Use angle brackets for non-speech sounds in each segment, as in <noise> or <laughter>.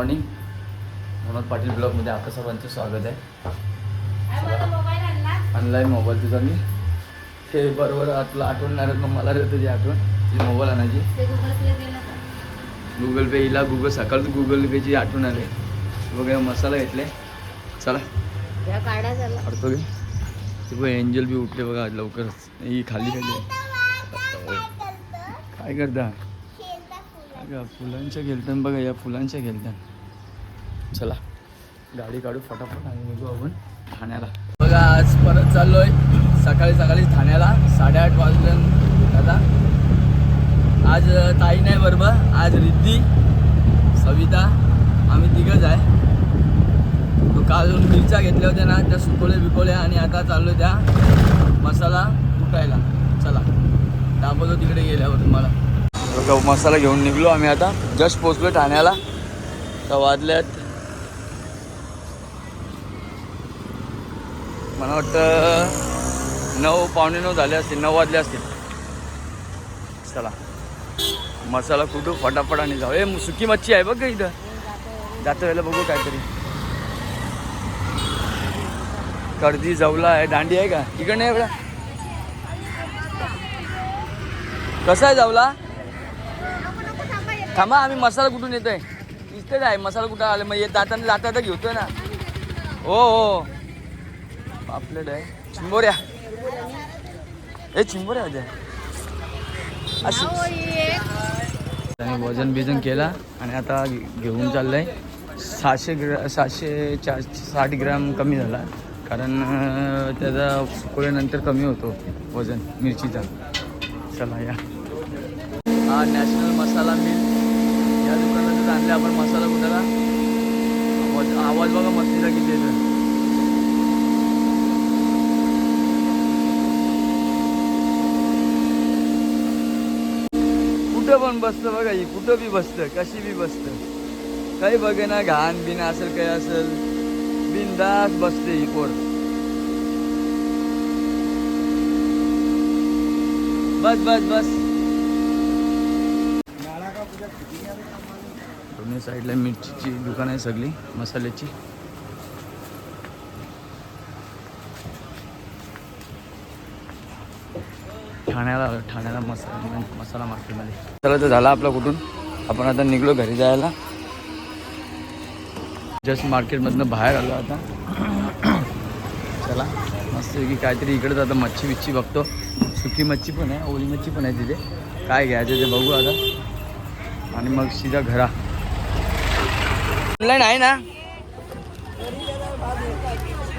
Morning Manoj Patil ब्लॉगमध्ये आपलं सर्वांचं स्वागत आहे. ऑनलाईन मोबाईल तुझा मी. ते बरोबर आ- तुला आठवण नाही राहत, मग मला तुझी आठवण. तुझी मोबाईल आणायची. गुगल पे हिला गुगल सकाळ गुगल पेची आठवण आली. वगैरे मसाला घेतले चला. काढतो घे. ते बघ एंजल बी उठले बघा लवकरच. ही खाली खाली. काय करता? फुलांच्या खेळतात बघा या फुलांच्या खेळतात. चला गाडी काढू फटाफट आणि निघू आपण ठाण्याला. बघा आज परत चाललोय. सकाळी सकाळी ठाण्याला साडेआठ वाजलं आता आज ताई नाही बरोबर आज रिद्धी सविता आम्ही तिघंच आहे. तो काल मिरच्या घेतल्या होत्या ना त्या सुकवल्या बिकवल्या आणि आता चाललो त्या मसाला कुटायला. चला दाबतो तिकडे गेल्यावर तुम्हाला. मसाला घेऊन निघलो आम्ही आता. जस्ट पोचलो ठाण्याला. तर वाजल्यात मला वाटतं नऊ पावणे नऊ झाले असतील नऊ वाजले असतील. चला. मसाला कुठू? फटाफट आणि जाऊ. ए सुकी मच्छी आहे बघ का इथं. जातो वेळेला बघू काहीतरी. कर्दी जवला आहे दांडी आहे का? इकडे नाही एवढा. कसा आहे जवला? थांबा आम्ही मसाला कुठून येतोय? इथेच आहे मसाला कुठं आले? मग येत जाताना जाता घेतोय ना. हो हो. पापलेट आहे. चिंबोऱ्या. ए चिंबोऱ्या होत्या त्याने वजन बिजन केला आणि आता घेऊन चाललंय. सहाशे ग्र सहाशे चार साठ ग्राम कमी झाला. कारण त्याचा सुकवल्यानंतर कमी होतो वजन मिरचीचा. चला या. हा नॅशनल मसाला मिल. या दुकानातच आणले आपण मसाला कुठाला आवाज बघा मस्तीचा किती येतो कुठं पण बसतं बघा ही कुठं बी बसतं कशी बी बसतं. काही बघे ना घाण बिन असेल काही असेल बिनदास बसते ही पोर. बस बस बस. दोन्ही साईडला मिरचीची दुकान आहे सगळी मसाल्याची. ठाण्याला ठाण्याला मसाला मसाला मार्केटमध्ये. चला तर झाला आपला कुठून? आपण आता निघलो घरी जायला. जस्ट मार्केटमधनं बाहेर आलो आता. चला मस्त की काहीतरी इकडे आता मच्छी बिच्छी बघतो. सुकी मच्छी पण आहे ओली मच्छी पण आहे तिथे. काय घ्यायचं ते बघू आता. आणि मग सीधा घरा. ऑनलाईन आहे ना?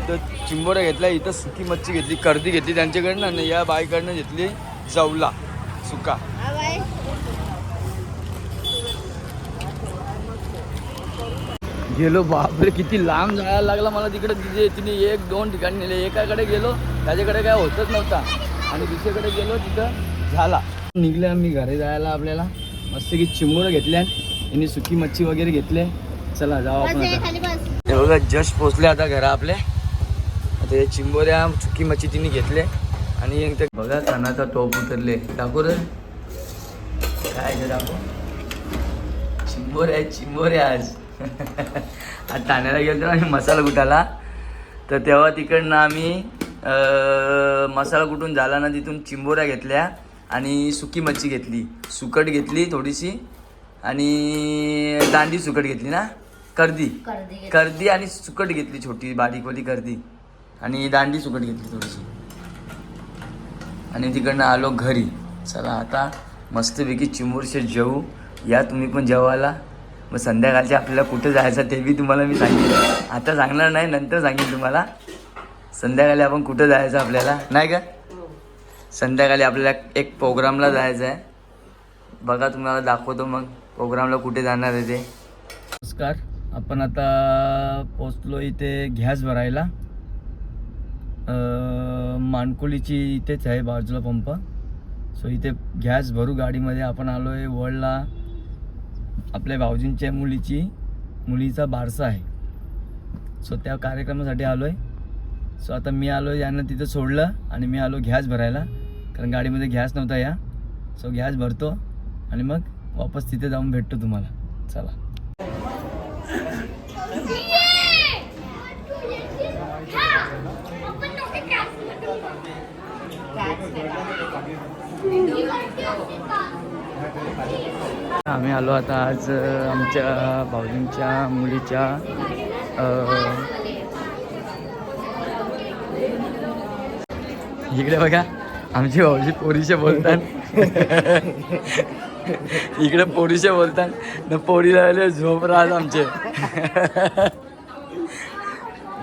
तर चिंबोऱ्या घेतल्या इथं सुकी मच्छी घेतली कर्दी घेतली त्यांच्याकडनं आणि या बाईकडनं घेतली. जवला सुका. गेलो बापरे किती लांब जायला लागला मला तिकडे. तिथे तिने एक दोन ठिकाणी नेले. एकाकडे गेलो त्याच्याकडे काय होतच नव्हता. आणि दुसरीकडे गेलो तिथं झाला. निघले आम्ही घरी जायला आपल्याला. मस्त की चिंबोरं घेतल्या यांनी सुकी मच्छी वगैरे घेतले. चला जाऊ आपण हे बघा जस्ट पोचले आता घरा आपले. आता हे चिंबोऱ्या सुकी मच्छी तिने घेतले. आणि इथे बघा कानाचा टोप उतरले. दाखव रे काय ते दाखव? चिंबोऱ्या आहेत, चिंबोऱ्या आज. <laughs> आज ठाण्याला गेलो आम्ही मसाला कुटाला तर तेव्हा तिकडनं आम्ही मसाला कुटून झाला ना तिथून चिंबोऱ्या घेतल्या आणि सुकी मच्छी घेतली. सुकट घेतली थोडीशी आणि दांडी सुकट घेतली ना? कर्दी. कर्दी कर्दी आणि सुकट घेतली छोटी बारीकवाली कर्दी. आणि दांडी सुकट घेतली थोडीशी. आणि तिकडनं आलो घरी. चला आता मस्तपैकी चिमुरशे जेवू. या तुम्ही पण जेवायला. मग संध्याकाळचे आपल्याला कुठं जायचं ते बी तुम्हाला मी सांगेन. आता सांगणार नाही नंतर सांगेन तुम्हाला. संध्याकाळी आपण कुठं जायचं आपल्याला? नाही का? संध्याकाळी आपल्याला एक प्रोग्रामला जायचं आहे. बघा तुम्हाला दाखवतो मग प्रोग्रामला कुठे जाणार आहे ते. नमस्कार. आपण आता पोचलो इथे गॅस भरायला. मानकोलीची इथेच आहे बाजूला पंप. सो इथे गॅस भरू गाडीमध्ये आपण आलो आहे वळला आपल्या भाऊजींच्या मुलीची मुलीचा बारसा आहे. सो त्या कार्यक्रमासाठी आलो आहे सो आता मी आलो यानं तिथं सोडलं आणि मी आलो गॅस भरायला. कारण गाडीमध्ये गॅस नव्हता या. सो गॅस भरतो आणि मग वापस तिथे जाऊन भेटतो तुम्हाला. चला. आम्ही आलो आता आज आमच्या भाऊजींच्या मुलीच्या इकडे बघा आमची भाऊजी पोरीचे बोलतात. इकडे पोरीचे बोलतात. न पोरीला लागले झोप राहत आमचे.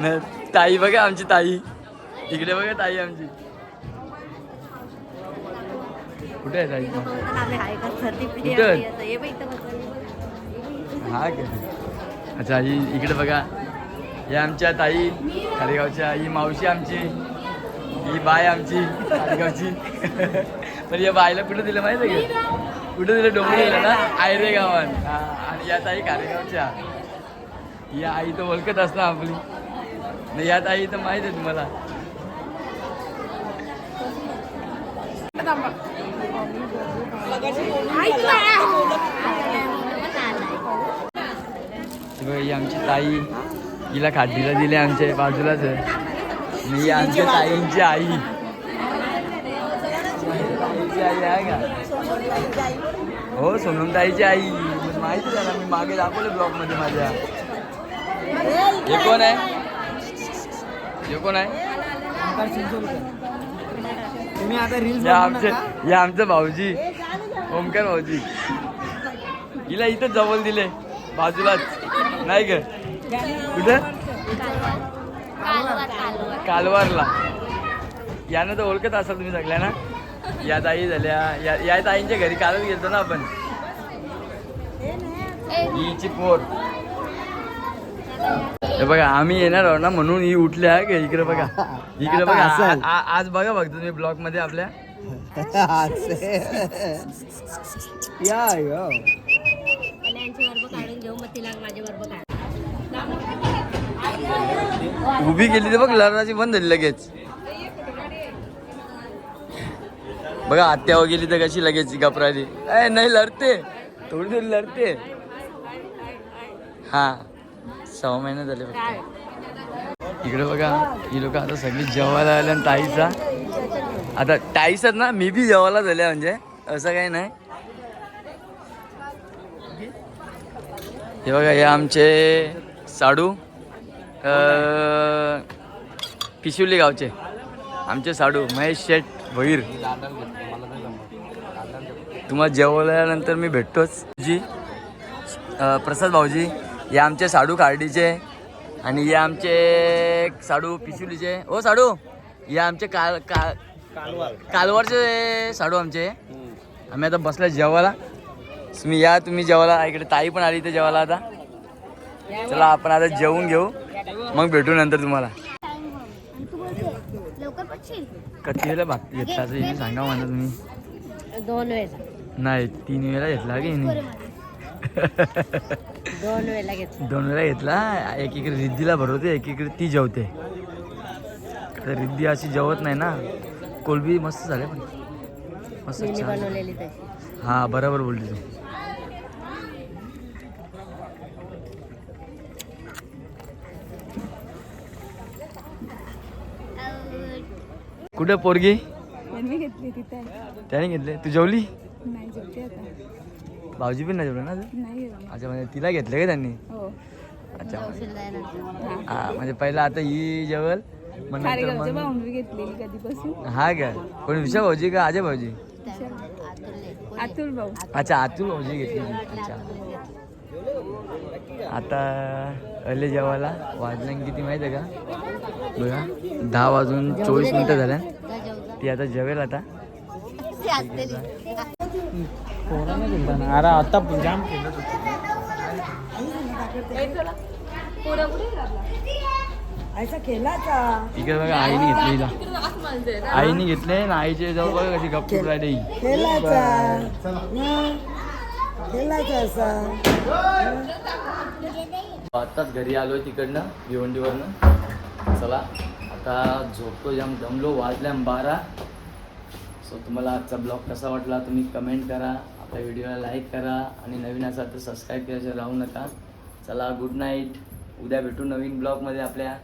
न ताई बघा आमची ताई. इकडे बघा ताई आमची. कुठे आहे ताई हा का. अच्छा ही इकडे बघा. या आमच्या ताई खारेगावच्या. ही मावशी आमची. ही बाय आमची खारेगावची. पण या बायला कुठं दिलं माहिती आहे का? कुठं दिलं? डोंबरी दिलं ना? आयरे गावात. आणि या ताई खारेगावच्या. या आई तर ओळखत असणार आपली. नाही या ताई तर माहीत आहे तुम्हाला. ही आमची ताई. हिला खाडीला दिले आमच्या बाजूलाच आहे. आमच्या ताईंची आई. आई आहे का? हो सोनम ताईची आई. माहिती झाला ना मी मागे दाखवलं ब्लॉगमध्ये माझ्या. हे कोण आहे? हे कोण आहे? तुम्ही आता रील्स या आमचे या आमचं भाऊजी. ओमकार भाऊजी. हिला इथं जवळ दिले. बाजूलाच. नाही ग. कुठं? कालवारला. यानं तर ओळखत असाल तुम्ही सगळ्या ना या ताई झाल्या. या या ताईंच्या घरी कालच गेलतो ना आपण. हिची पोर. हे बघा आम्ही येणार आहोत ना म्हणून ही उठल्या का इकडे बघा? <laughs> इकडे बघा आ- आ- आज बघा बघ तुम्ही ब्लॉगमध्ये आपल्या. या यो. काढून घेऊ मग तिला माझ्या बरोबर काढ उभी केली तर बघ लढाची बंद झाली लगेच. बघा आत्या गेली तर कशी लगेच गपराली ए नाही लढते. थोडी थोडी लढते. हा. सहा महिने झाले फक्त. इकडे बघा ही लोक आता सगळी जेवायला आल्या आणि ताईचा आता ताईचाच ना मी बी जेवायला झाल्या म्हणजे असं काही नाही. हे बघा हे आमचे साडू अं, पिशिवली गावचे. आमचे साडू महेश शेठ भैर तुम्हाला जेवल्यानंतर मी भेटतोच. जी प्रसाद भाऊजी हे आमचे साडू खार्डीचे आणि हे आमचे साडू पिशिवलीचे ओ साडू हे आमचे काल का कालवरचे साडू आमचे. आम्ही आता बसल्या जेवायला. तुम्ही या तुम्ही जेवायला. इकडे ताई पण आली तर जेवायला आता. चला आपण आता जेवून घेऊ. मग भेटू नंतर तुम्हाला. किती वेळेला भात घेतला असं हे सांगा मला तुम्ही. दोन वेळेला नाही तीन वेळा घेतला की नाही? <laughs> दोन वेळेला घेतलं. दोन वेळा घेतला. एक इकडे रिद्धीला भरवते एक इकडे ती जेवते. तर रिद्धी अशी जेवत नाही ना. कोलबी मस्त झाले पण. मस्त बनवलेली हा बरोबर बोलली तू. कुठे पोरगी? घेतली तिथे. त्याने घेतले. तू जेवली? नाही जेवते आता. भाऊजी पण नाही जेवलं ना? नाही अच्छा म्हणजे तिला घेतलं का त्यांनी? हो. अच्छा जायला हा म्हणजे पहिला आता ही जेवल मग नंतर खारेगावच्या मग बाउंड्री घेतलेली कधीपासून? हा का? कोण विशा भाऊजी का अजय भाऊजी? अतुल भाऊ. अच्छा अतुल भाऊजी घेतली. अच्छा. आता अले जेवायला वाजले किती माहिती आहे का? बघा दहा वाजून चोवीस मिनटं झाल्या ती आता जेवेल आता. अरे आता जाम बघा आईने घेतली हिला आईने घेतले ना आईचे जवळ बघा कशी गप्पू राहिली. आताच घरी आलोय तिकडनं भिवंडीवरनं. चला आता झोपतो जाम दमलो वाजल्या बारा. सो तुम्हाला आजचा ब्लॉग कसा वाटला तुम्ही कमेंट करा. आपल्या व्हिडिओला लाईक करा आणि नवीन असाल तर सबस्क्राईब करायचं राहू नका. चला गुड नाईट उद्या भेटू नवीन ब्लॉगमध्ये आपल्या.